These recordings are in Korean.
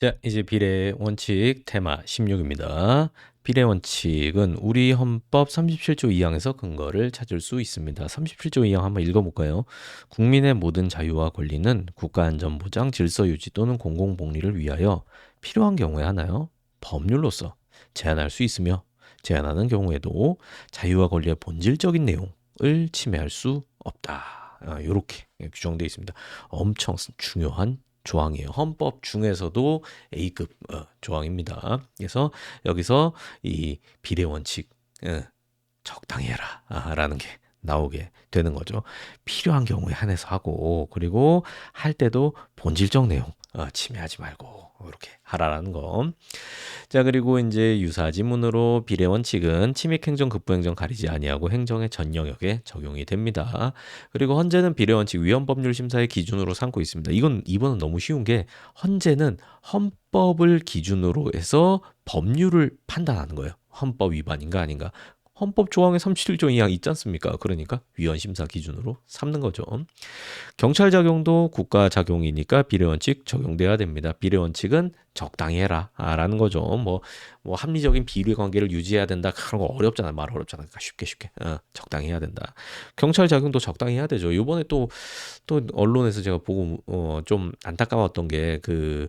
자, 이제 비례 원칙 테마 16입니다. 비례 원칙은 우리 헌법 37조 2항에서 근거를 찾을 수 있습니다. 37조 2항 한번 읽어볼까요? 국민의 모든 자유와 권리는 국가 안전 보장, 질서 유지 또는 공공 복리를 위하여 필요한 경우에 하나요? 법률로서 제한할 수 있으며 제한하는 경우에도 자유와 권리의 본질적인 내용을 침해할 수 없다. 아, 이렇게 규정되어 있습니다. 엄청 중요한 조항이에요. 헌법 중에서도 A급 어, 조항입니다. 그래서 여기서 이 비례 원칙 어, 적당히 해라라는 게 나오게 되는 거죠. 필요한 경우에 한해서 하고 그리고 할 때도 본질적 내용 어, 침해하지 말고 이렇게 하라라는 거. 자 그리고 이제 유사 지문으로 비례 원칙은 침입행정, 급부행정 가리지 아니하고 행정의 전 영역에 적용이 됩니다. 그리고 헌재는 비례 원칙 위헌 법률 심사의 기준으로 삼고 있습니다. 이건 이번은 너무 쉬운 게 헌재는 헌법을 기준으로 해서 법률을 판단하는 거예요. 헌법 위반인가 아닌가. 헌법 조항의 37조 2항 있지 않습니까? 그러니까 위헌 심사 기준으로 삼는 거죠. 경찰 작용도 국가 작용이니까 비례 원칙 적용돼야 됩니다. 비례 원칙은 적당히 해라라는 거죠. 뭐, 뭐 합리적인 비례 관계를 유지해야 된다. 그런 거 어렵잖아. 말 어렵잖아. 그러니까 쉽게 쉽게 어, 적당히 해야 된다. 경찰 작용도 적당히 해야 되죠. 이번에 또 또 언론에서 제가 보고 어, 좀 안타까웠던 게그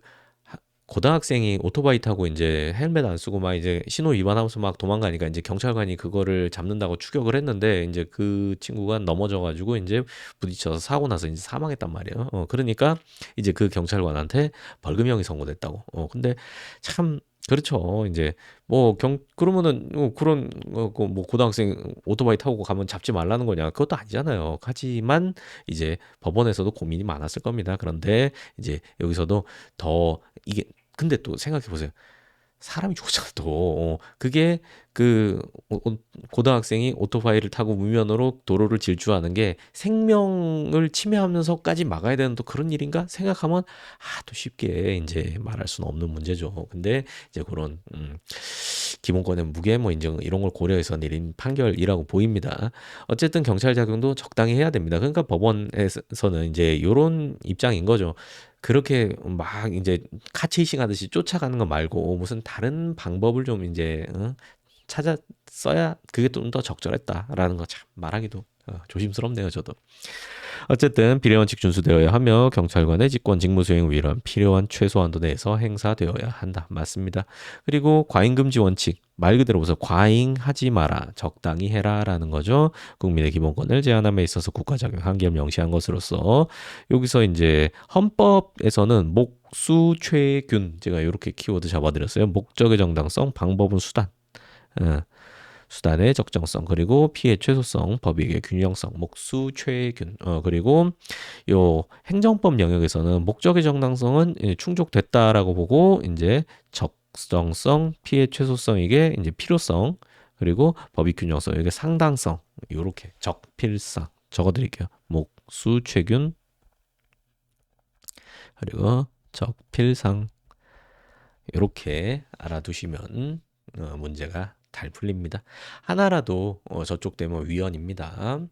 고등학생이 오토바이 타고 이제 헬멧 안 쓰고 막 이제 신호 위반하면서 막 도망가니까 이제 경찰관이 그거를 잡는다고 추격을 했는데 이제 그 친구가 넘어져 가지고 이제 부딪혀서 사고 나서 이제 사망했단 말이에요. 어 그러니까 이제 그 경찰관한테 벌금형이 선고됐다고. 어 근데 참 그렇죠. 이제 뭐 경 그러면은 뭐 그런 어, 그뭐 고등학생 오토바이 타고 가면 잡지 말라는 거냐? 그것도 아니잖아요. 하지만 이제 법원에서도 고민이 많았을 겁니다. 그런데 이제 여기서도 더 이게 근데 또 생각해 보세요. 사람이 죽었잖아 또. 어, 그게 그 고등학생이 오토바이를 타고 무면허로 도로를 질주하는 게 생명을 침해하면서까지 막아야 되는 또 그런 일인가 생각하면 아또 쉽게 이제 말할 수는 없는 문제죠. 근데 이제 그런 음, 기본권의 무게 뭐 인정 이런 걸 고려해서 내린 판결이라고 보입니다. 어쨌든 경찰 작용도 적당히 해야 됩니다. 그러니까 법원에서는 이제 이런 입장인 거죠. 그렇게 막 이제 카체이싱 하듯이 쫓아가는 거 말고 무슨 다른 방법을 좀 이제 어? 찾아 써야 그게 좀 더 적절했다라는 거 참 말하기도 어, 조심스럽네요 저도. 어쨌든 비례원칙 준수되어야 하며 경찰관의 직권 직무 수행 위한 필요한 최소 한도 내에서 행사되어야 한다. 맞습니다. 그리고 과잉 금지 원칙 말 그대로 보서 과잉하지 마라, 적당히 해라라는 거죠. 국민의 기본권을 제한함에 있어서 국가작용 한계를 명시한 것으로서 여기서 이제 헌법에서는 목수 최균 제가 이렇게 키워드 잡아드렸어요. 목적의 정당성, 방법은 수단. 어. 수단의 적정성 그리고 피해 최소성 법익의 균형성 목수 최균 어 그리고 요 행정법 영역에서는 목적의 정당성은 충족됐다라고 보고 이제 적정성 피해 최소성 이게 이제 필요성 그리고 법익 균형성 이게 상당성 요렇게 적필상 적어드릴게요. 목수 최균 그리고 적필상 이렇게 알아두시면 어, 문제가 잘 풀립니다. 하나라도 어, 저쪽 되면 위헌입니다.